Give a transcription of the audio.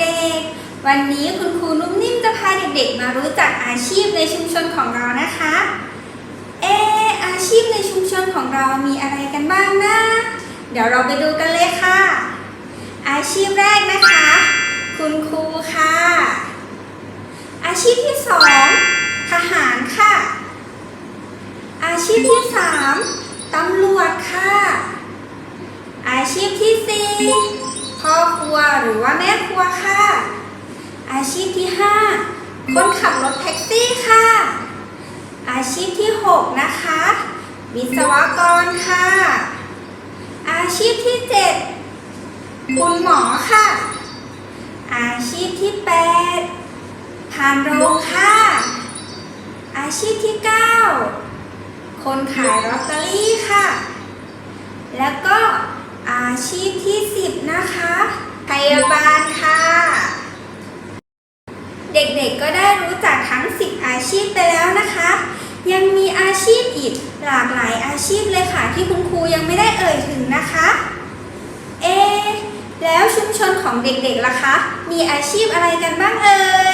เด็กๆ วันนี้คุณครูนุ่มนิ่มจะพาเด็กๆ มารู้จักอาชีพในชุมชนของเรานะคะ เอออาชีพในชุมชนของเรามีอะไรกันบ้างนะ เดี๋ยวเราไปดูกันเลยค่ะ อาชีพแรกนะคะ คุณครูค่ะ อาชีพที่สองทหารค่ะ อาชีพที่สามตำรวจค่ะ แม่ครัวค่ะ อาชีพที่ห้าคนขับรถแท็กซี่ค่ะ อาชีพที่หกนะคะ วิศวกรค่ะ อาชีพที่เจ็ดคุณหมอค่ะ อาชีพที่แปดพานโรงค่ะ อาชีพที่เก้าคนขายลอตเตอรี่ค่ะ แล้วก็อาชีพที่ 10 นะคะพยาบาลค่ะ เด็กๆ ก็ได้รู้จักทั้ง 10 อาชีพไปแล้วนะคะ ยังมีอาชีพอีกหลากหลายอาชีพเลยค่ะ ที่คุณครูยังไม่ได้เอ่ยถึงนะคะ เอ แล้วชุมชนของเด็กๆล่ะคะ มีอาชีพอะไรกันบ้างเอ่ย